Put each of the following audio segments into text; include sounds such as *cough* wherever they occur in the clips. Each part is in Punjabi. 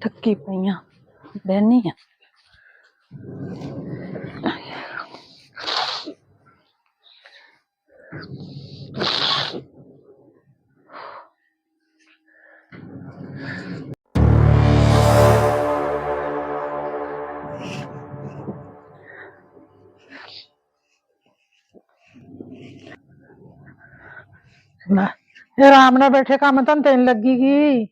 ਥੱਕੀ ਪਈਆਂ ਬਹਿਨੀ ਆ। ਲੈ ਇਹ ਆਰਾਮ ਨਾਲ ਬੈਠੇ ਕੰਮ ਤਾਂ ਤੈਨੂੰ ਲੱਗੀ ਗੀ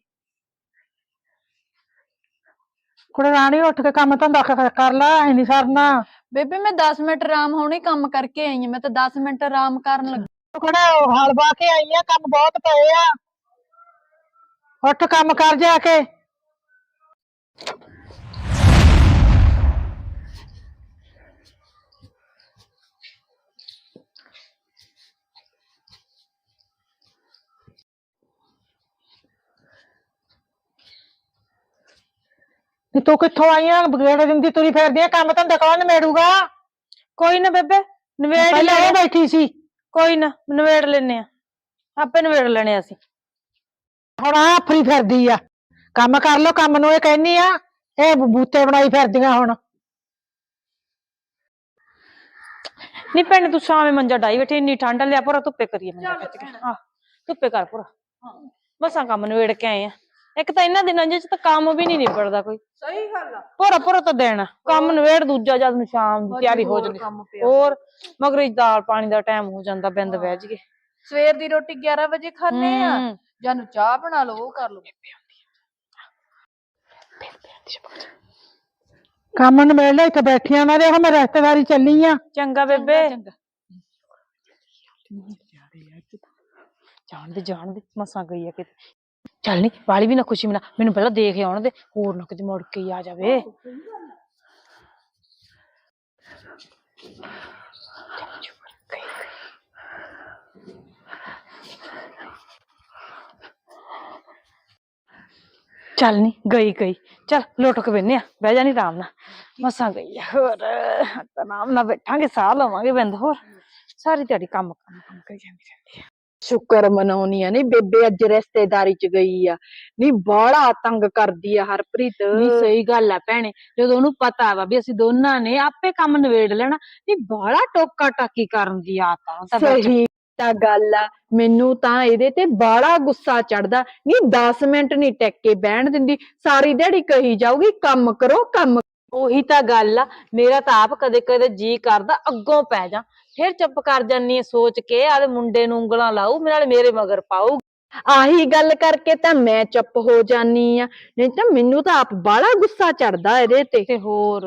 ਕੁੜੇ ਰਾਣੀ ਉੱਠ ਕੇ ਕੰਮ ਧੰਦਾ ਕ- ਕਰ ਲੈ ਐ ਨਹੀਂ ਸਰਨਾ। ਬੇਬੇ ਮੈਂ 10 ਮਿੰਟ ਆਰਾਮ ਹੁਣੇ ਕੰਮ ਕਰਕੇ ਆਈ ਆ ਮੈਂ ਤਾਂ 10 ਮਿੰਟ ਆਰਾਮ ਕਰਨ ਲੱਗੀ। ਕੁੜੇ ਹਲ ਬਾ ਕੇ ਆਈ ਆ ਕੰਮ ਬਹੁਤ ਪਏ ਆ। ਉੱਠ ਕੰਮ ਕਰ ਜਾ ਕੇ। ਨੀ ਤੂੰ ਕਿੱਥੋਂ ਆਈ ਆ ਬਗੇੜੇ ਦਿੰਦੀ ਤੁਰੀ ਫਿਰਦੀ ਆ ਕੰਮ ਧੰਦਾ ਕੌਣ ਨਿਮੇੜੂਗਾ ਕੋਈ ਨਾ ਬੇਬੇ ਨਵੇੜ ਪਹਿਲਾਂ ਲੈ ਇਹ ਬੈਠੀ ਸੀ। ਕੋਈ ਨਾ ਨਵੇੜ ਲੈਨੇ ਆ। ਆਪੇ ਨਵੇੜ ਲੈਣੇ ਅਸੀਂ। ਹੁਣ ਆ ਫਰੀ ਫਿਰਦੀ ਆ। ਕੰਮ ਕਰ ਲੋ ਕੰਮ ਨੂੰ ਇਹ ਕਹਿਨੀ ਆ ਇਹ ਬੂਤੇ ਬਣਾਈ ਫਿਰਦੀਆਂ ਹੁਣ। ਨਹੀਂ ਭੈਣੇ ਤੂੰ ਸ਼ਾਮੇ ਮੰਜਾ ਡਾਈ ਬੈਠੀ ਇੰਨੀ ਠੰਡ ਲਿਆ ਪੂਰਾ ਧੁੱਪੇ ਕਰੀਏ ਮੰਜਾ ਖਿੱਚ ਕੇ। ਹਾਂ ਧੁੱਪੇ ਕਰ ਪੂਰਾ। ਮਸਾਂ ਕੰਮ ਨਵੇੜ ਕੇ ਆਏ ਆ। ਇੱਕ ਤਾਂ ਇਹਨਾਂ ਦਿਨਾਂ ਚ ਤਾਂ ਕੰਮ ਵੀ ਨਹੀਂ ਨਿਬੜਦਾ ਕੋਈ। ਸਹੀ ਗੱਲ ਆ। ਪੂਰਾ ਪੂਰਾ ਤਾਂ ਦੇਣਾ ਕੰਮ ਨਵੇੜ ਦੂਜਾ ਜਦ ਨੂੰ ਸ਼ਾਮ ਦੀ ਤਿਆਰੀ ਹੋ ਹੋਰ ਜਾਂਦੀ। ਪਿਆ। ਹੋਰ ਮਗਰ ਇਹ ਦਾਲ ਪਾਣੀ ਦਾ ਟਾਈਮ ਹੋ ਜਾਂਦਾ ਬਿੰਦ ਬਹਿ ਜੀਏ ਸਵੇਰ ਦੀ ਰੋਟੀ 11 ਵਜੇ ਖਾਣੇ ਆ। ਹਮ। ਜਾਂ ਨੂੰ ਚਾਹ ਬਣਾ ਲਓ ਉਹ ਕਰ ਲਓ। ਕੰਮ ਨੂੰ ਮਿਲ ਲੈ ਇੱਥੇ ਬੈਠੀਆਂ ਨਾ ਦੇਖੋ ਮੈਂ ਰਿਸ਼ਤੇਦਾਰੀ ਚੱਲੀ ਆ। ਚੰਗਾ ਬੇਬੇ। ਚੰਗਾ। ਜਾਣ ਦੇ ਜਾਣ ਦੇ ਮਸਾਂ ਗਈ ਆ ਕਿਤੇ। ਚੱਲ ਨੀ ਵਾਲੀ ਵੀ ਨਾ ਖੁਸ਼ੀ ਮਨਾ ਮੈਨੂੰ ਪਹਿਲਾਂ ਦੇਖ ਆਉਣ ਦੇ ਹੋਰ ਨਾ ਕਿਤੇ ਮੁੜ ਕੇ ਹੀ ਆ ਜਾਵੇ। ਚੱਲ ਨੀ ਗਈ ਗਈ। ਚੱਲ ਲੁੱਟ ਕੇ ਬੈਨੇ ਆ ਬਹਿ ਜਾ ਨੀ ਆਰਾਮ ਨਾਲ। ਮਸਾਂ ਗਈ ਆ ਹੋਰ ਆਰਾਮ ਨਾਲ ਬੈਠਾਂਗੇ ਸਾਹ ਲਵਾਂਗੇ ਬਿੰਦ ਹੋਰ। ਸਾਰੀ ਦਿਹਾੜੀ ਕੰਮ ਕੰਮ ਕੰਮ ਕਰੀ ਜਾਂਦੀ ਰਹਿੰਦੀ ਆ। ਸ਼ੁਕਰ ਮਨਾਉਣੀ ਆ। ਨਹੀਂ ਬੇਬੇ ਅੱਜ ਰਿਸ਼ਤੇਦਾਰੀ ਚ ਗਈ ਆ। ਨਹੀਂ ਬਾਹਲਾ ਤੰਗ ਕਰਦੀ ਆ ਹਰਪ੍ਰੀਤ। ਨਹੀਂ ਸਹੀ ਗੱਲ ਆ ਭੈਣੇ। ਜਦੋਂ ਉਹਨੂੰ ਪਤਾ ਵਾ ਵੀ ਅਸੀਂ ਦੋਨਾਂ ਨੇ ਆਪੇ ਕੰਮ ਨਿਬੇੜ ਲੈਣਾ ਨਹੀਂ ਬਾਹਲਾ ਟੋਕਾ ਟਾਕੀ ਕਰਨ ਦੀ ਆਦਤ ਆ। ਸਹੀ ਤਾਂ ਗੱਲ ਆ। ਮੈਨੂੰ ਤਾਂ ਇਹਦੇ ਤੇ ਬਾਹਲਾ ਗੁੱਸਾ ਚੜਦਾ ਨਹੀਂ 10 ਮਿੰਟ ਨਹੀਂ ਟਿਕ ਕੇ ਬਹਿਣ ਦਿੰਦੀ। ਸਾਰੀ ਦਿਹਾੜੀ ਕਹੀ ਜਾਊਗੀ ਕੰਮ ਕਰੋ ਕੰਮ ਉਹੀ ਤਾਂ ਗੱਲ ਆ। ਮੇਰਾ ਤਾਂ ਆਪ ਕਦੇ ਕਦੇ ਜੀ ਕਰਦਾ ਅੱਗੋਂ ਪੈ ਜਾ। ਫਿਰ ਚੁੱਪ ਕਰ ਜਾਨੀ ਆ ਸੋਚ ਕੇ ਆਦੇ ਮੁੰਡੇ ਨੂੰ ਉਂਗਲਾਂ ਲਾਊ ਮੇਰੇ ਨਾਲ ਮੇਰੇ ਮਗਰ ਪਾਊ। ਆਹੀ ਗੱਲ ਕਰਕੇ ਤਾਂ ਮੈਂ ਚੁੱਪ ਹੋ ਜਾਨੀ ਆ। ਨਹੀਂ ਤਾਂ ਮੈਨੂੰ ਤਾਂ ਆਪ ਬਾਹਲਾ ਗੁੱਸਾ ਚੜਦਾ ਇਹਦੇ ਤੇ। ਤੇ ਹੋਰ?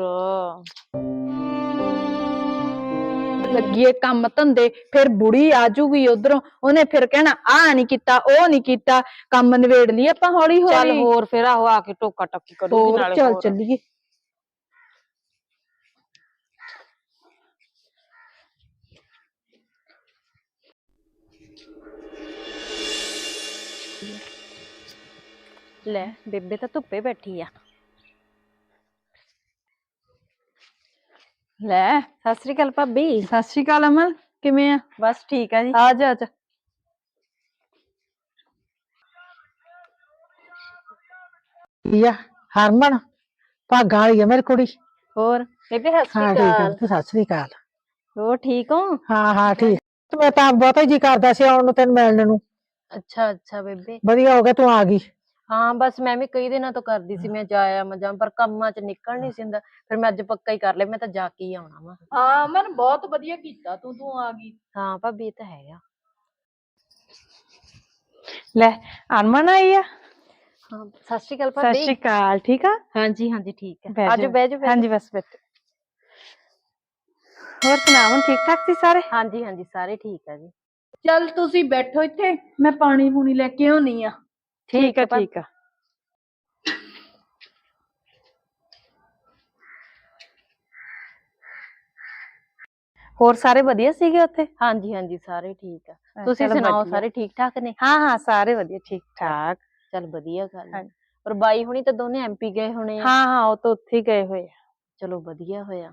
ਲੱਗੀਏ ਕੰਮ ਧੰਦੇ ਫਿਰ ਬੁੜੀ ਆ ਜੂਗੀ ਉਧਰੋਂ ਉਹਨੇ ਫਿਰ ਕਹਿਣਾ ਆ ਨਹੀਂ ਕੀਤਾ ਉਹ ਨਹੀਂ ਕੀਤਾ ਕੰਮ ਨਿਬੇੜ ਲਈ ਆਪਾਂ ਹੌਲੀ ਚੱਲ ਹੌਲੀ ਹੋਰ ਫਿਰ ਆਹੋ ਆ ਕੇ ਟੋਕਾ ਟੱਕੀ ਕਰੂਗੀ ਹੋਰ ਨਾਲੇ ਚੱਲ ਹੋਰ। ਚੱਲੀਏ। ਲੈ ਬੇਬੇ ਤਾਂ ਧੁੱਪੇ ਬੈਠੀ ਆ। ਲੈ ਸਤਿ ਸ੍ਰੀ ਅਕਾਲ ਭਾਬੀ। ਸਤਿ ਸ਼੍ਰੀ ਅਕਾਲ ਅਮਨ ਕਿਵੇਂ ਆ? ਬਸ ਠੀਕ ਆ ਜੀ। ਆ ਜਾ ਆ ਜਾ। ਆ? ਹਰਮਨ ਭਾਗਾਂ ਵਾਲੀ ਆ ਮੇਰੀ ਕੁੜੀ। ਹੋਰ ਬੇਬੇ ਸਤਿ ਹਾਂ ਸ੍ਰੀ ਠੀਕ ਆ ਅਕਾਲ। ਤੂੰ ਸਤਿ ਸ੍ਰੀ ਅਕਾਲ। ਹੋਰ ਠੀਕ ਹੋ? ਹਾਂ ਹਾਂ ਠੀਕ। ਤੇ ਮੈਂ ਤਾਂ ਬਹੁਤਾ ਜੀ ਕਰਦਾ ਸੀ ਆਉਣ ਨੂੰ ਤੈਨੂੰ ਮਿਲਣ ਨੂੰ। ਅੱਛਾ ਅੱਛਾ ਬੇਬੇ। ਵਧੀਆ ਹੋ ਗਿਆ ਤੂੰ ਆ ਗਈ। ਹਾਂ ਬਸ ਮੈਂ ਵੀ ਕਈ ਦਿਨਾਂ ਤੋਂ ਕਰਦੀ ਸੀ ਮੈਂ ਜਾਇਆ ਮਜਾਂ ਪਰ ਕੰਮਾਂ 'ਚ ਨਿਕਲ ਨਹੀਂ ਸਿੰਦਾ ਫਿਰ ਮੈਂ ਅੱਜ ਪੱਕਾ ਹੀ ਕਰ ਲਿਆ ਮੈਂ ਤਾਂ ਜਾ ਕੇ ਹੀ ਆਉਣਾ ਵਾ। ਹਾਂ ਅਮਨ ਬਹੁਤ ਵਧੀਆ ਕੀਤਾ ਤੂੰ ਤੂੰ ਆ ਗਈ। ਹਾਂ ਭਾਬੀ ਇਹ ਤਾਂ ਹੈਗਾ ਲੈ ਅਰਮਨ ਆਈ ਆ? ਹਾਂ ਸਤਿ ਸ਼੍ਰੀ ਅਕਾਲ ਸਤਿ ਭਾਬੀ। ਸ਼੍ਰੀ ਅਕਾਲ ਠੀਕ ਆ? ਹਾਂਜੀ ਹਾਂਜੀ ਠੀਕ ਹੈ ਬਹਿ ਆਜੋ ਜਾਓ। ਬਹਿ ਜਾਓ ਬਹਿ ਹਾਂਜੀ ਬਸ ਬੈਠੋ। ਹੋਰ ਸੁਣਾਓ ਠੀਕ ਠਾਕ ਸੀ ਸਾਰੇ? ਜਾਓ। ਹਾਂਜੀ ਹਾਂਜੀ ਸਾਰੇ ਠੀਕ ਆ ਜੀ। ਚੱਲ ਤੁਸੀਂ ਬੈਠੋ ਇੱਥੇ ਮੈਂ ਪਾਣੀ ਪੂਣੀ ਲੈ ਕੇ ਆਉਣੀ ਆ। ਠੀਕ ਆ ਆ ਭਾਬੀ। ਠੀਕ ਆ ਹੋਰ ਸਾਰੇ ਵਧੀਆ ਸੀਗੇ ਉੱਥੇ ਹਾਂਜੀ ਹਾਂਜੀ ਸਾਰੇ ਠੀਕ ਆ ਤੁਸੀਂ ਚਲੋ ਸੁਣਾਓ ਵਧੀਆ। ਸਾਰੇ ਠੀਕ ਠਾਕ ਨੇ ਹਾਂ ਹਾਂ ਸਾਰੇ ਵਧੀਆ ਠੀਕ ਠਾਕ ਚਲ ਵਧੀਆ ਗੱਲ ਹੈ ਹਾਂਜੀ। ਪਰ ਬਾਈ ਹੁਣੀ ਤਾਂ ਦੋਨੇ ਐਮਪੀ ਗਏ ਹੋਣੇ ਆ ਹਾਂ ਹਾਂ ਉਹ ਤਾਂ ਉੱਥੇ ਹੀ ਗਏ ਹੋਏ ਆ ਚਲੋ ਵਧੀਆ ਹੋਇਆ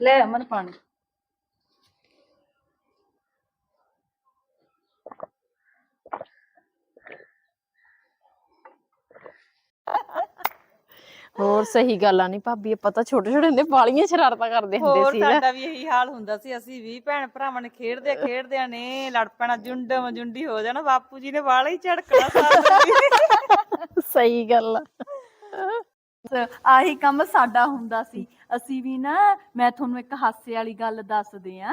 ਲੈ ਅਮਨ ਪਾਣੀ। ਹੋਰ ਸਹੀ ਗੱਲ ਆ ਨਹੀਂ ਭਾਬੀ ਆਪਾਂ ਤਾਂ ਛੋਟੇ ਛੋਟੇ ਹੁੰਦੇ ਬਾਲੀਆਂ ਸ਼ਰਾਰਤਾਂ ਕਰਦੇ ਹੁੰਦੇ ਹੋਰ ਸੀ ਨਾ ਸਾਡਾ ਵੀ ਇਹੀ ਹਾਲ ਹੁੰਦਾ ਸੀ ਅਸੀਂ ਵੀ ਭੈਣ ਭਰਾਵਾਂ ਨੇ ਖੇਡਦੇ ਖੇਡਦਿਆਂ ਨੇ ਲੜ ਪੈਣਾ ਜੁੰਡਮ ਜੁੰਡੀ ਹੋ ਜਾਣਾ ਬਾਪੂ ਜੀ ਨੇ ਵਾਲਾ ਹੀ ਝੜਕਣਾ ਸਾਰਾ ਦਿਨ। ਸਹੀ ਗੱਲ ਆ। ਆਹੀ ਕੰਮ ਸਾਡਾ ਹੁੰਦਾ ਸੀ। ਅਸੀਂ ਵੀ ਨਾ ਮੈਂ ਤੁਹਾਨੂੰ ਇੱਕ ਹਾਸੇ ਵਾਲੀ ਗੱਲ ਦੱਸਦੇ ਆ।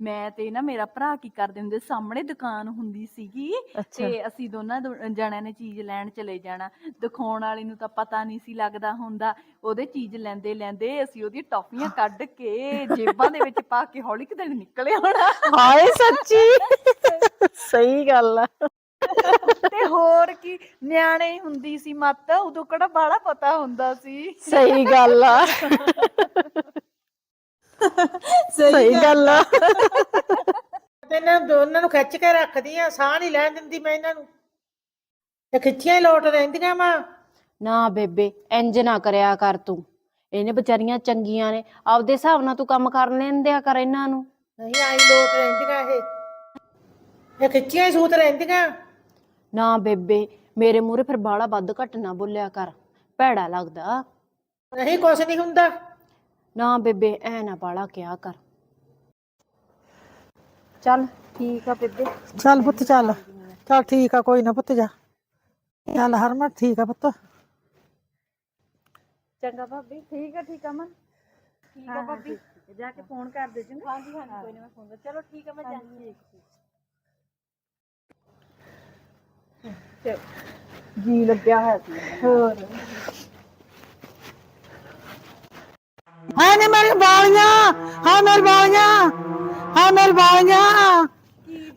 ਮੈਂ ਤੇ ਨਾ ਮੇਰਾ ਭਰਾ ਕੀ ਕਰਦੇ ਹੁੰਦੇ ਸਾਹਮਣੇ ਦੁਕਾਨ ਹੁੰਦੀ ਸੀਗੀ ਤੇ ਅਸੀਂ ਦੋਨਾਂ ਦੋ- ਜਣਿਆਂ ਨੇ ਚੀਜ਼ ਲੈਣ ਚਲੇ ਜਾਣਾ। ਦਿਖਾਉਣ ਵਾਲੀ ਨੂੰ ਤਾਂ ਪਤਾ ਨਹੀਂ ਸੀ ਲੱਗਦਾ ਹੁੰਦਾ। ਉਹਦੇ ਚੀਜ਼ ਲੈਂਦੇ ਲੈਂਦੇ ਅਸੀਂ ਉਹਦੀ ਟੌਫੀਆਂ ਕੱਢ ਕੇ ਜੇਬਾਂ ਦੇ ਵਿੱਚ ਪਾ ਕੇ ਹੌਲੀ ਕਿਤੇ ਨਿਕਲੇ ਆਉਣਾ ਹਾਏ ਸੱਚੀ। *laughs* ਸਹੀ ਗੱਲ ਆ। ਤੇ ਹੋਰ ਕੀ ਨਿਆਣੇ ਹੁੰਦੀ ਸੀ ਮੱਤ ਉਦੋਂ ਕਿਹੜਾ ਬਾਹਲਾ ਪਤਾ ਹੁੰਦਾ ਸੀ। ਸਹੀ ਗੱਲ ਆ। ਸਹੀ ਗੱਲ ਆ। ਤੇ ਇਹਨਾਂ ਦੋਨਾਂ ਨੂੰ ਖਿੱਚ ਕੇ ਰੱਖਦੀ ਆ ਸਾਹ ਨਹੀਂ ਲੈਣ ਦਿੰਦੀ ਮੈਂ ਇਹਨਾਂ ਨੂੰ। ਤੇ ਖਿੱਚੀਆਂ ਹੀ ਲੋਟ ਰਹਿੰਦੀਆਂ ਵਾ। ਨਾ ਬੇਬੇ ਇੰਜ ਨਾ ਕਰਿਆ ਕਰ ਤੂੰ। ਇਹਨੇ ਵਿਚਾਰੀਆਂ ਚੰਗੀਆਂ ਨੇ ਆਪਦੇ ਹਿਸਾਬ ਨਾਲ ਤੂੰ ਕੰਮ ਕਰ ਲੈਣ ਦਿਆ ਕਰ ਇਹਨਾਂ ਨੂੰ। ਨਹੀਂ ਆਈ ਲੋਟ ਰਹਿੰਦੀਆਂ ਇਹ। ਇਹ ਖਿੱਚੀਆਂ ਹੀ ਸੂਤ ਰਹਿੰਦੀਆਂ। ਨਾ ਬੇਬੇ ਮੇਰੇ ਮੂਹਰੇ ਫਿਰ ਬਾਲਾ ਵੱਧ ਘੱਟ ਨਾ ਬੋਲਿਆ ਕਰ ਭੈੜਾ ਲੱਗਦਾ। ਨਹੀਂ ਕੁਛ ਨਹੀਂ ਹੁੰਦਾ। ਨਾ ਬੇਬੇ ਐ ਨਾ ਬਾਲਾ ਕਿਹਾ ਕਰ। ਚੱਲ ਠੀਕ ਆ ਬੇਬੇ। ਚੱਲ ਪੁੱਤ ਚੱਲ। ਚੱਲ ਠੀਕ ਆ ਕੋਈ ਨਾ ਪੁੱਤ ਜਾ। ਚੱਲ ਹਰਮਨ ਠੀਕ ਆ ਪੁੱਤ। ਚੰਗਾ ਭਾਬੀ ਠੀਕ ਆ ਠੀਕ ਆ ਮਨ ਠੀਕ ਆ ਭਾਬੀ? ਜਾ ਕੇ ਫੋਨ ਕਰ ਦੇ ਚੰਗਾ ਹਾਂਜੀ ਹਾਂਜੀ ਕੋਈ ਨਾ ਮੈਂ ਫੋਨ ਕਰ ਚਲੋ ਠੀਕ ਆ ਮੈਂ ਜਾਂਦੀ ਜੀ ਲੱਗਿਆ ਹੋਇਆ ਸੀ। ਹੋਰ। ਹਾਂ ਨੇ ਮੇਰੀ ਬਾਲੀਆਂ ਹਾਂ ਮੇਰੀ ਬਾਲੀਆਂ ਹਾਂ ਮੇਰੀ ਬਾਲੀਆਂ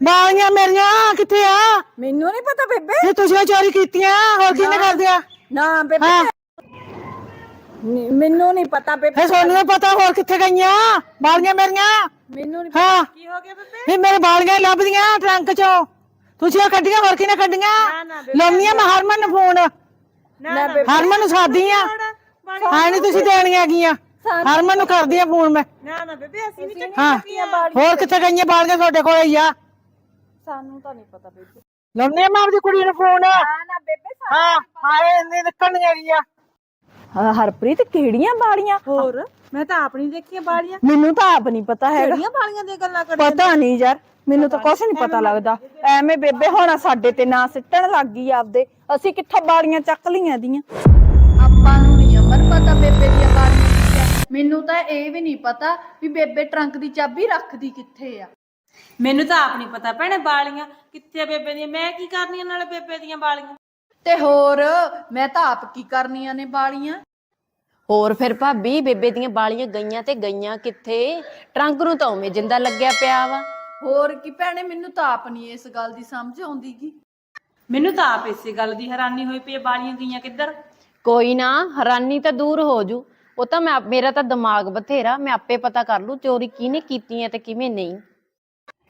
ਬਾਲੀਆਂ ਮੇਰੀਆਂ ਕਿੱਥੇ ਆ? ਮੈਨੂੰ ਨਹੀਂ ਪਤਾ ਬੇਬੇ। ਇਹ ਤੁਸੀਂ ਚੋਰੀ ਕੀਤੀਆਂ ਹੋਰ ਕਿਹਨੇ ਕਰਦਿਆ ਨਾ ਬੇਬੇ। ਹਾਂ। ਨੀ- ਮੈਨੂੰ ਨਹੀਂ ਪਤਾ ਬੇਬੇ। ਫੇ ਸੋਨੂੰ ਨੂੰ ਪਤਾ ਹੋਰ ਕਿੱਥੇ ਗਈਆਂ? ਬਾਲੀਆਂ ਮੇਰੀਆਂ? ਮੈਨੂੰ ਨਹੀਂ ਹਾਂ। ਕੀ ਹੋ ਗਿਆ ਬੇਬੇ। ਨਹੀਂ ਮੇਰੇ ਬਾਲੀਆਂ ਹੀ ਲੱਭਦੀਆਂ ਟਰੰਕ ਚੋਂ। ਤੁਸੀਂ ਇਹ ਕੱਢੀਆਂ ਹੋਰ ਕਿਹਨੇ ਕੱਢੀਆਂ ਲਾਉਣੀਆਂ ਮੈਂ ਹਰਮਨ ਨੂੰ ਫੋਨ। ਨਾ ਬੇਬੇ ਹਰਮਨ ਨੂੰ ਸਾਦੀ ਆ। ਹਾਂ ਨਹੀਂ ਤੁਸੀਂ ਦੇਣੀਆਂ ਹੈਗੀਆਂ। ਹਰਮਨ ਨੂੰ ਕਰਦੀ ਆ ਫੋਨ ਮੈਂ। ਨਾ ਨਾ ਬੇਬੇ ਅਸੀਂ ਨਹੀਂ ਹਾਂ। ਹੋਰ ਕਿੱਥੇ ਗਈਆਂ ਬਾਲੀਆਂ ਤੁਹਾਡੇ ਕੋਲ ਹੀ ਆ? ਸਾਨੂੰ ਤਾਂ ਨਹੀਂ ਪਤਾ ਬੇਬੇ। ਲਾਉਣੀ ਆ ਮੈਂ ਆਪਦੀ ਕੁੜੀ ਨੂੰ ਫੋਨ। ਨਾ ਨਾ ਬੇਬੇ ਹਾਂ ਹਾਏ ਇੰਨੀ ਨਿਕਲਣੀਆਂ ਹੈਗੀਆਂ। ਹਰਪ੍ਰੀਤ ਕਿਹੜੀਆਂ ਬਾੜੀਆਂ ਹੋਰ? ਮੈਂ ਤਾਂ ਆਪਣੀ ਦੇਖੀਆਂ ਬਾਲੀਆਂ ਮੈਨੂੰ ਤਾਂ ਆਪ ਨਹੀਂ ਪਤਾ ਹੈਗਾ। ਕਿਹੜੀਆਂ ਬਾਲੀਆਂ ਦੀਆਂ ਗੱਲਾਂ ਕਰ ਪਤਾ ਨਹੀਂ ਯਾਰ ਮੈਨੂੰ ਤਾਂ ਕੁਛ ਨਹੀਂ ਪਤਾ ਲੱਗਦਾ। ਐਵੇਂ ਬੇਬੇ ਹੋਣਾ ਸਾਡੇ ਤੇ ਨਾ ਸਿੱਟਣ ਲੱਗ ਗਈ ਆਪਦੇ। ਅਸੀਂ ਕਿੱਥੋਂ ਬਾੜੀਆਂ ਚੱਕ ਲਈਆਂ ਦੀਆਂ? ਆਪਾਂ ਨੂੰ ਨਹੀਂ ਅਮਰ ਪਤਾ ਬੇਬੇ ਦੀਆਂ ਬਾਰੀਆਂ ਕੀ ਮੈਨੂੰ ਤਾਂ ਇਹ ਵੀ ਨਹੀਂ ਪਤਾ ਵੀ ਬੇਬੇ ਟਰੰਕ ਦੀ ਚਾਬੀ ਰੱਖਦੀ ਕਿੱਥੇ ਆ। ਮੈਨੂੰ ਤਾਂ ਆਪ ਨਹੀਂ ਪਤਾ ਭੈਣੇ ਬਾਲੀਆਂ ਕਿੱਥੇ ਆ ਬੇਬੇ ਦੀਆਂ। ਮੈਂ ਕੀ ਕਰਨੀਆਂ ਨਾਲੇ ਬੇਬੇ ਦੀਆਂ ਬਾਲੀਆਂ ਤੇ ਹੋਰ ਮੈਂ ਤਾਂ ਆਪ ਕੀ ਕਰਨੀਆਂ ਨੇ ਬਾਲੀਆਂ ਹੋਰ ਫਿਰ ਭਾਬੀ ਬੇਬੇ ਦੀਆਂ ਬਾਲੀਆਂ ਗਈਆਂ ਤੇ ਗਈਆਂ ਕਿੱਥੇ? ਟਰੰਕ ਨੂੰ ਤਾਂ ਉਵੇਂ ਜਿੰਦਾ ਲੱਗਿਆ ਪਿਆ ਵਾ। ਹੋਰ ਕੀ ਭੈਣੇ ਮੈਨੂੰ ਤਾਂ ਆਪ ਨਹੀਂ ਇਸ ਗੱਲ ਦੀ ਸਮਝ ਆਉਂਦੀ ਗੀ। ਮੈਨੂੰ ਤਾਂ ਆਪ ਇਸੇ ਗੱਲ ਦੀ ਹੈਰਾਨੀ ਹੋਈ ਪਈ ਬਾਲੀਆਂ ਗਈਆਂ ਕਿੱਧਰ? ਕੋਈ ਨਾ ਹੈਰਾਨੀ ਤਾਂ ਦੂਰ ਹੋ ਜੂ। ਉਹ ਤਾਂ ਮੈਂ ਮੇਰਾ ਤਾਂ ਦਿਮਾਗ ਬਥੇਰਾ ਮੈਂ ਆਪੇ ਪਤਾ ਕਰ ਲੂ ਚੋਰੀ ਕਿਹਨੇ ਕੀਤੀ ਹੈ ਤੇ ਕਿਵੇਂ ਨਹੀਂ।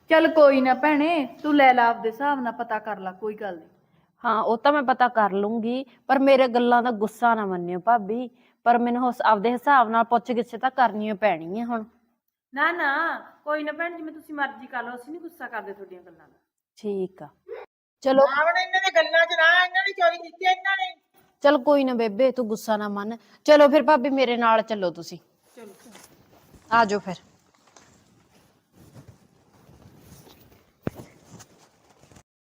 ਚੱਲ ਕੋਈ ਨਾ ਭੈਣੇ ਤੂੰ ਲੈ ਲਾ ਆਪਦੇ ਹਿਸਾਬ ਨਾਲ ਪਤਾ ਕਰ ਲੈ ਕੋਈ ਗੱਲ ਨਹੀਂ ਹਾਂ ਉਹ ਤਾਂ ਮੈਂ ਪਤਾ ਕਰ ਲੂੰਗੀ ਪਰ ਮੇਰੇ ਗੱਲਾਂ ਦਾ ਗੁੱਸਾ ਨਾ ਮੰਨਿਓ ਭਾਬੀ। ਪਰ ਮੈਨੂੰ ਉਸ ਆਪਦੇ ਹਿਸਾਬ ਨਾਲ ਪੁੱਛ ਗਿੱਛ ਤਾਂ ਕਰਨੀ ਓ ਪੈਣੀ ਹੈ ਹੁਣ। ਨਾ ਨਾ ਕੋਈ ਨਾ ਭੈਣ ਜਿਵੇਂ ਤੁਸੀਂ ਮਰਜ਼ੀ ਕਰ ਲਓ ਅਸੀਂ ਨਹੀਂ ਗੁੱਸਾ ਕਰਦੇ ਤੁਹਾਡੀਆਂ ਗੱਲਾਂ ਦਾ। ਠੀਕ ਆ। ਚਲੋ ਆਵਣ ਇਹਨਾਂ ਨੇ ਗੱਲਾਂ 'ਚ ਨਾ ਇਹਨਾਂ ਨੇ ਚੋਰੀ ਕੀਤੀ ਇਹਨਾਂ ਨੇ। ਚਲ ਕੋਈ ਨਾ ਬੇਬੇ ਤੂੰ ਗੁੱਸਾ ਨਾ ਮੰਨ। ਚਲੋ ਫਿਰ ਭਾਬੀ ਮੇਰੇ ਨਾਲ ਚੱਲੋ ਤੁਸੀਂ। ਚਲੋ ਆ ਜਾਓ ਫਿਰ।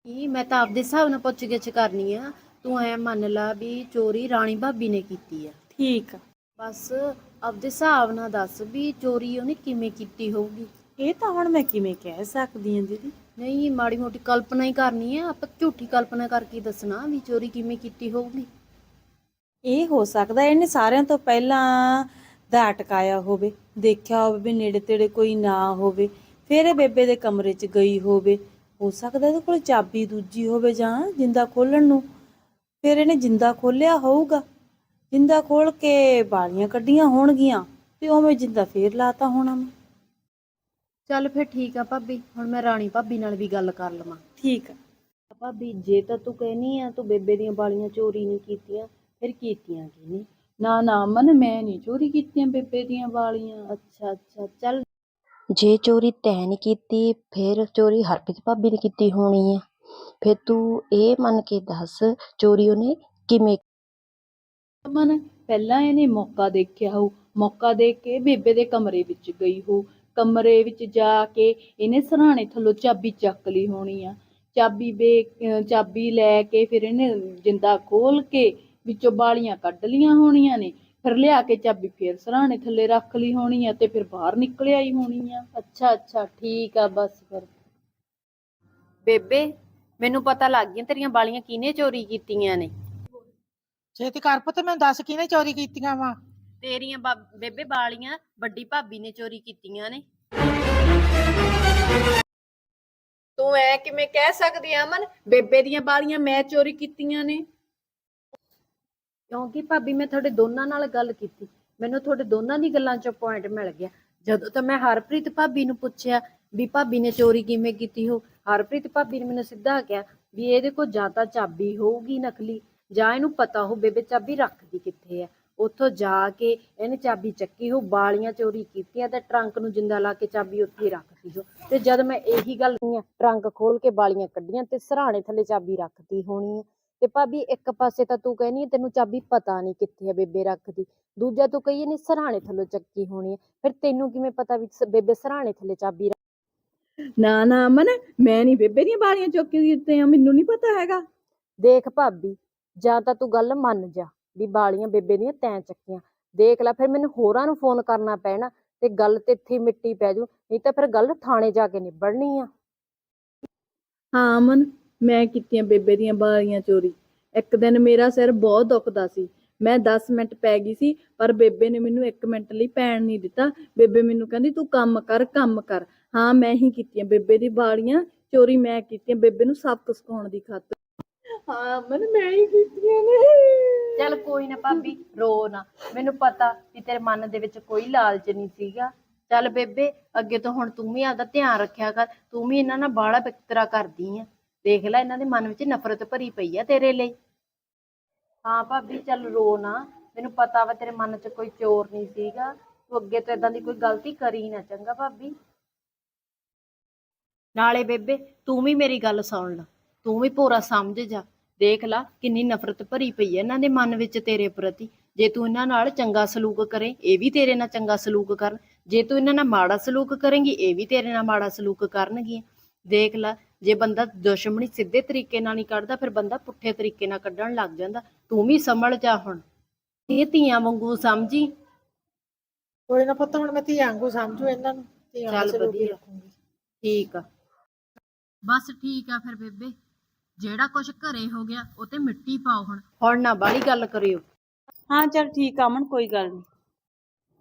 ਕੀ ਮੈਂ ਤਾਂ ਆਪਦੇ ਹਿਸਾਬ ਨਾਲ ਪੁੱਛ ਗਿੱਛ ਕਰਨੀ ਆ। ਤੂੰ ਐ ਮੰਨ ਲਾ ਵੀ ਚੋਰੀ ਰਾਣੀ ਭਾਬੀ ਨੇ ਕੀਤੀ ਆ। ਠੀਕ ਆ। ਬਸ ਆਪਦੇ ਹਿਸਾਬ ਨਾਲ ਦੱਸ ਵੀ ਚੋਰੀ ਉਹਨੇ ਕਿਵੇਂ ਕੀਤੀ ਹੋਊਗੀ। ਇਹ ਤਾਂ ਹੁਣ ਮੈਂ ਕਿਵੇਂ ਕਹਿ ਸਕਦੀ ਹਾਂ ਦੀਦੀ। ਨਹੀਂ ਮਾੜੀ ਮੋਟੀ ਕਲਪਨਾ ਹੀ ਕਰਨੀ ਆ। ਆਪਾਂ ਝੂਠੀ ਕਲਪਨਾ ਕਰਕੇ ਹੀ ਦੱਸਣਾ ਵੀ ਚੋਰੀ ਕਿਵੇਂ ਕੀਤੀ ਹੋਊਗੀ। ਇਹ ਹੋ ਸਕਦਾ ਇਹਨੇ ਸਾਰਿਆਂ ਤੋਂ ਪਹਿਲਾਂ ਦਾ ਅਟਕਾਇਆ ਹੋਵੇ ਦੇਖਿਆ ਹੋਵੇ ਵੀ ਨੇੜੇ ਤੇੜੇ ਕੋਈ ਨਾ ਹੋਵੇ ਫਿਰ ਇਹ ਬੇਬੇ ਦੇ ਕਮਰੇ 'ਚ ਗਈ ਹੋਵੇ। ਹੋ ਸਕਦਾ ਇਹਦੇ ਕੋਲ ਚਾਬੀ ਦੂਜੀ ਹੋਵੇ ਜਾਂ ਜਿੰਦਾ ਖੋਲਣ ਨੂੰ। ਫਿਰ ਇਹਨੇ ਜਿੰਦਾ ਖੋਲਿਆ ਹੋਊਗਾ। ਜਿੰਦਾ ਖੋਲ ਕੇ ਬਾਲੀਆਂ ਕੱਢੀਆਂ ਹੋਣਗੀਆਂ ਤੇ ਉਵੇਂ ਜਿੰਦਾ ਫੇਰ ਲਾਤਾ ਹੋਣਾ ਮੈਂ। ਚੱਲ ਫਿਰ ਠੀਕ ਆ ਭਾਬੀ ਹੁਣ ਮੈਂ ਰਾਣੀ ਭਾਬੀ ਨਾਲ ਵੀ ਗੱਲ ਕਰ ਲਵਾਂ। ਠੀਕ ਆ। ਭਾਬੀ ਜੇ ਤਾਂ ਤੂੰ ਕਹਿਨੀ ਆ ਤੂੰ ਬੇਬੇ ਦੀਆਂ ਬਾਲੀਆਂ ਚੋਰੀ ਨਹੀਂ ਕੀਤੀਆਂ ਫਿਰ ਕੀਤੀਆਂ ਕਿਹਨੇ? ਨਾ ਨਾ ਅਮਨ ਮੈਂ ਨਹੀਂ ਚੋਰੀ ਕੀਤੀਆਂ ਬੇਬੇ ਦੀਆਂ ਵਾਲੀਆਂ ਅੱਛਾ ਅੱਛਾ ਚੱਲ। ਜੇ ਚੋਰੀ ਤੈਂ ਨਹੀਂ ਕੀਤੀ ਫਿਰ ਚੋਰੀ ਹਰਪ੍ਰੀਤ ਭਾਬੀ ਨੇ ਕੀਤੀ ਹੋਣੀ ਆ। ਫਿਰ ਤੂੰ ਇਹ ਮੰਨ ਕੇ ਦੱਸ ਚੋਰੀ ਉਹਨੇ ਕਿਵੇਂ ਅਮਨ ਪਹਿਲਾਂ ਇਹਨੇ ਮੌਕਾ ਦੇਖਿਆ ਹੋ ਮੌਕਾ ਦੇਖ ਕੇ ਬੇਬੇ ਦੇ ਕਮਰੇ ਵਿੱਚ ਗਈ ਹੋ ਕਮਰੇ ਵਿੱਚ ਜਾ ਕੇ ਇਹਨੇ ਸਰਾਣੇ ਥੱਲੋਂ ਚਾਬੀ ਚੱਕ ਲਈ ਹੋਣੀ ਆ। ਚਾਬੀ ਬੇ ਚਾਬੀ ਲੈ ਕੇ ਫਿਰ ਇਹਨੇ ਜਿੰਦਾ ਖੋਲ ਕੇ ਵਿੱਚੋਂ ਬਾਲੀਆਂ ਕੱਢ ਲੀਆਂ ਹੋਣੀਆਂ ਨੇ। ਫਿਰ ਲਿਆ ਕੇ ਚਾਬੀ ਫੇਰ ਸਰਾਣੇ ਥੱਲੇ ਰੱਖ ਲਈ ਹੋਣੀ ਆ ਤੇ ਫਿਰ ਬਾਹਰ ਨਿਕਲ ਆਈ ਹੋਣੀ ਆ। ਅੱਛਾ ਅੱਛਾ, ਠੀਕ ਆ ਬਸ ਫਿਰ। ਬੇਬੇ, ਮੈਨੂੰ ਪਤਾ ਲੱਗ ਗਿਆ ਤੇਰੀਆਂ ਬਾਲੀਆਂ ਕਿਹਨੇ ਚੋਰੀ ਕੀਤੀਆਂ ਨੇ? ਛੇਤੀ ਕਰ ਪੁੱਤ ਮੈਨੂੰ ਦੱਸ ਕਿਹਨੇ ਚੋਰੀ ਕੀਤੀਆਂ ਵਾ? ਤੇਰੀਆਂ ਬਾ- ਬੇਬੇ ਬਾਲੀਆਂ ਵੱਡੀ ਭਾਬੀ ਨੇ ਚੋਰੀ ਕੀਤੀਆਂ ਨੇ। ਤੂੰ ਐ ਕਿਵੇਂ ਕਹਿ ਸਕਦੀ ਆ ਅਮਨ? ਬੇਬੇ ਦੀਆਂ ਬਾਲੀਆਂ ਮੈਂ ਚੋਰੀ ਕੀਤੀਆਂ ਨੇ। ਕਿਉਂਕਿ ਭਾਬੀ ਮੈਂ ਤੁਹਾਡੇ ਦੋਨਾਂ ਨਾਲ ਗੱਲ ਕੀਤੀ। ਮੈਨੂੰ ਤੁਹਾਡੇ ਦੋਨਾਂ ਦੀ ਗੱਲਾਂ ਚੋਂ ਪੁਆਇੰਟ ਮਿਲ ਗਿਆ। ਜਦੋਂ ਤਾਂ ਮੈਂ ਹਰਪ੍ਰੀਤ ਭਾਬੀ ਨੂੰ ਪੁੱਛਿਆ ਵੀ ਭਾਬੀ ਨੇ ਚੋਰੀ ਕਿਵੇਂ ਕੀਤੀ ਹੋ ਹਰਪ੍ਰੀਤ ਭਾਬੀ ਨੇ ਮੈਨੂੰ ਸਿੱਧਾ ਕਿਹਾ ਵੀ ਇਹਦੇ ਕੋਲ ਜਾਂ ਤਾਂ ਚਾਬੀ ਹੋਊਗੀ ਨਕਲੀ ਜਾਂ ਇਹਨੂੰ ਪਤਾ ਹੋ ਬੇਬੇ ਚਾਬੀ ਰੱਖਦੀ ਕਿੱਥੇ ਆ। ਉੱਥੋਂ ਜਾ ਕੇ ਇਹਨੇ ਚਾਬੀ ਚੱਕੀ ਹੋ ਬਾਲੀਆਂ ਚੋਰੀ ਕੀਤੀਆਂ ਤੇ ਟਰੰਕ ਨੂੰ ਜਿੰਦਾ ਲਾ ਕੇ ਚਾਬੀ ਉੱਥੇ ਹੀ ਰੱਖਤੀ ਹੋ ਤੇ ਜਦ ਮੈਂ ਇਹੀ ਗੱਲ ਆ, ਟਰੰਕ ਖੋਲ ਕੇ ਬਾਲੀਆਂ ਕੱਢੀਆਂ ਤੇ ਸਰਾਣੇ ਥੱਲੇ ਚਾਬੀ ਰੱਖਤੀ ਹੋਣੀ ਹੈ ਤੇ ਭਾਬੀ ਇੱਕ ਪਾਸੇ ਤਾਂ ਤੂੰ ਕਹਿਨੀ ਹੈ ਤੈਨੂੰ ਚਾਬੀ ਪਤਾ ਨਹੀਂ ਕਿੱਥੇ ਹੈ ਬੇਬੇ ਰੱਖਦੀ। ਦੂਜਾ ਤੂੰ ਕਹੀ ਨਹੀਂ ਸਰਾਣੇ ਥੱਲੋਂ ਚੱਕੀ ਹੋਣੀ ਹੈ ਫਿਰ ਤੈਨੂੰ ਕਿਵੇਂ ਪਤਾ ਵੀ ਬੇਬੇ ਸਰਾਣੇ ਥੱਲੇ ਚਾਬੀ ਨਾ ਨਾ ਅਮਨ ਮੈਂ ਨਹੀਂ ਬੇਬੇ ਦੀਆਂ ਬਾਲੀਆਂ ਚੁੱਕ ਕੇ ਕੀਤੀਆਂ ਮੈਨੂੰ ਨਹੀਂ ਪਤਾ ਹੈਗਾ। ਦੇਖ ਭਾਬੀ ਜਾਂ ਤਾਂ ਤੂੰ ਗੱਲ ਮੰਨ ਜਾ, ਵੀ ਬਾਲੀਆਂ ਬੇਬੇ ਦੀਆਂ ਤੈਂ ਚੱਕੀਆਂ। ਦੇਖ ਲੈ, ਫਿਰ ਮੈਨੂੰ ਹੋਰਾਂ ਨੂੰ ਫੋਨ ਕਰਨਾ ਪੈਣਾ ਤੇ ਗੱਲ ਤੇ ਇੱਥੇ ਮਿੱਟੀ ਪੈ ਜੂ, ਨਹੀਂ ਤਾਂ ਫਿਰ ਗੱਲ ਥਾਣੇ ਜਾ ਕੇ ਨਿਬੜਨੀ ਆ। ਹਾਂ, ਅਮਨ, ਮੈਂ ਕੀਤੀਆਂ ਬੇਬੇ ਦੀਆਂ ਬਾਲੀਆਂ ਚੋਰੀ। ਇੱਕ ਦਿਨ ਮੇਰਾ ਸਿਰ ਬਹੁਤ ਦੁਖਦਾ ਸੀ। ਮੈਂ 10 ਮਿੰਟ ਪੈ ਗਈ ਸੀ, ਪਰ ਬੇਬੇ ਨੇ ਮੈਨੂੰ 1 ਮਿੰਟ ਲਈ ਪੈਣ ਨਹੀਂ ਦਿੱਤਾ। ਬੇਬੇ ਮੈਨੂੰ ਕਹਿੰਦੀ, ਤੂੰ ਕੰਮ ਕਰ ਕੰਮ ਕਰ। ਹਾਂ, ਮੈਂ ਹੀ ਕੀਤੀਆਂ ਬੇਬੇ ਦੀ ਬਾਲੀਆਂ ਚੋਰੀ, ਮੈਂ ਕੀਤੀਆਂ ਬੇਬੇ ਨੂੰ ਸਬਕ ਸਿਖਾਉਣ ਦੀ ਖਾਤਰ। ਹਾਂ ਅਮਨ ਮੈਂ ਹੀ ਕੀਤੀਆਂ ਨੇ। ਚੱਲ ਕੋਈ ਨਾ ਭਾਬੀ, ਰੋ ਨਾ। ਮੈਨੂੰ ਪਤਾ ਵੀ ਤੇਰੇ ਮਨ ਦੇ ਵਿੱਚ ਕੋਈ ਲਾਲਚ ਨਹੀਂ ਸੀਗਾ। ਚੱਲ ਬੇਬੇ, ਅੱਗੇ ਤੋਂ ਹੁਣ ਤੂੰ ਵੀ ਆਪਦਾ ਧਿਆਨ ਰੱਖਿਆ ਕਰ। ਤੂੰ ਵੀ ਇਹਨਾਂ ਨਾਲ ਬਾਹਲਾ ਬਿਕਤਰਾ ਕਰਦੀ ਆ। ਦੇਖ ਲੈ, ਇਹਨਾਂ ਦੇ ਮਨ ਵਿੱਚ ਨਫ਼ਰਤ ਭਰੀ ਪਈ ਆ ਤੇਰੇ ਲਈ। ਹਾਂ ਭਾਬੀ, ਚੱਲ ਰੋ ਨਾ। ਮੈਨੂੰ ਪਤਾ ਵਾ ਤੇਰੇ ਮਨ 'ਚ ਕੋਈ ਚੋਰ ਨਹੀਂ ਸੀਗਾ। ਤੂੰ ਅੱਗੇ ਤੋਂ ਇਦਾਂ ਦੀ ਕੋਈ ਗਲਤੀ ਕਰੀ ਨਾ ਚੰਗਾ ਭਾਬੀ। ਨਾਲੇ ਬੇਬੇ, ਤੂੰ ਵੀ ਮੇਰੀ ਗੱਲ ਸੁਣ ਲੈ। ਤੂੰ ਵੀ ਪੂਰਾ ਸਮਝ ਜਾ। ਦੇਖ ਲਾ ਕਿੰਨੀ ਨਫ਼ਰਤ ਭਰੀ ਪਈ ਹੈ ਇਹਨਾਂ ਦੇ ਮਨ ਵਿੱਚ ਤੇਰੇ ਪ੍ਰਤੀ। ਜੇ ਤੂੰ ਇਹਨਾਂ ਨਾਲ ਚੰਗਾ ਸਲੂਕ ਕਰੇ ਇਹ ਵੀ ਤੇਰੇ ਨਾਲ ਚੰਗਾ ਸਲੂਕ ਕਰਨ। ਜੇ ਤੂੰ ਇਹਨਾਂ ਨਾਲ ਮਾੜਾ ਸਲੂਕ ਕਰੇਂਗੀ ਇਹ ਵੀ ਤੇਰੇ ਨਾਲ ਮਾੜਾ ਸਲੂਕ ਕਰਨਗੀਆਂ। ਦੇਖ ਲੈ ਜੇ ਬੰਦਾ ਦੁਸ਼ਮਣੀ ਸਿੱਧੇ ਤਰੀਕੇ ਨਾਲ ਨਹੀਂ ਕੱਢਦਾ ਫਿਰ ਬੰਦਾ ਪੁੱਠੇ ਤਰੀਕੇ ਨਾਲ ਕੱਢਣ ਲੱਗ ਜਾਂਦਾ। ਤੂੰ ਵੀ ਸੰਭਲ ਜਾ ਹੁਣ। ਇਹ ਧੀਆਂ ਵਾਂਗੂ ਸਮਝੀ? ਕੋਈ ਨਾ ਪੁੱਤ ਹੁਣ ਮੈਂ ਧੀਆਂ ਵਾਂਗੂ ਸਮਝੂ ਇਹਨਾਂ ਨੂੰ। ਧੀਆਂ ਚੱਲ ਵਧੀਆ। ਠੀਕ ਆ। ਬਸ ਠੀਕ ਆ ਫਿਰ ਬੇਬੇ। ਜਿਹੜਾ ਕੁਝ ਘਰੇ ਹੋ ਗਿਆ ਉਹ ਤੇ ਮਿੱਟੀ ਪਾਓ ਹੁਣ। ਹੁਣ ਨਾ ਬਾਹਲੀ ਗੱਲ ਕਰਿਓ। ਹਾਂ ਚਲ ਠੀਕ ਆ ਅਮਨ ਕੋਈ ਗੱਲ ਨਹੀਂ।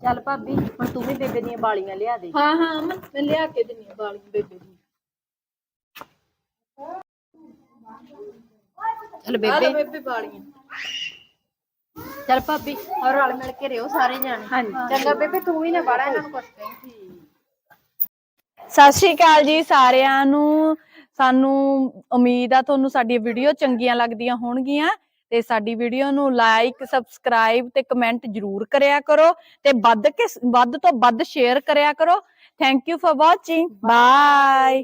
ਚੱਲ ਭਾਬੀ ਹੁਣ ਤੂੰ ਵੀ ਬੇਬੇ ਦੀਆਂ ਬਾਲੀਆਂ ਲਿਆ ਦੇ। ਹਾਂ ਹਾਂ ਅਮਨ ਮੈਂ ਲਿਆ ਕੇ ਦਿੰਨੀ ਆ ਬਾਲੀਆਂ ਬੇਬੇ ਦੀਆਂ। ਚੱਲ ਬੇਬੇ। ਬੇਬੇ ਬਾਲੀਆਂ। ਚੱਲ ਭਾਬੀ ਔਰ ਰਲ ਮਿਲ ਕੇ ਰਿਓ ਸਾਰੇ ਜਾਣੇ। ਹਾਂਜੀ। ਚੰਗਾ ਬੇਬੇ ਤੂੰ ਵੀ ਨਾ ਬਾੜਾ ਇਹਨਾਂ ਨੂੰ ਕੁਛ ਕਹੀਂ। ਸਤਿ ਸ਼੍ਰੀ ਅਕਾਲ ਜੀ ਸਾਰਿਆਂ ਨੂੰ। ਸਾਨੂੰ ਉਮੀਦ ਆ ਤੁਹਾਨੂੰ ਸਾਡੀ ਵੀਡੀਓ ਚੰਗੀਆਂ ਲੱਗਦੀਆਂ ਹੋਣਗੀਆਂ ਤੇ ਸਾਡੀ ਵੀਡੀਓ ਨੂੰ ਲਾਈਕ ਸਬਸਕ੍ਰਾਈਬ ਤੇ ਕਮੈਂਟ ਜਰੂਰ ਕਰਿਆ ਕਰੋ ਤੇ ਵੱਧ ਕੇ ਵੱਧ ਤੋਂ ਵੱਧ ਸ਼ੇਅਰ ਕਰਿਆ ਕਰੋ। Thank you for watching bye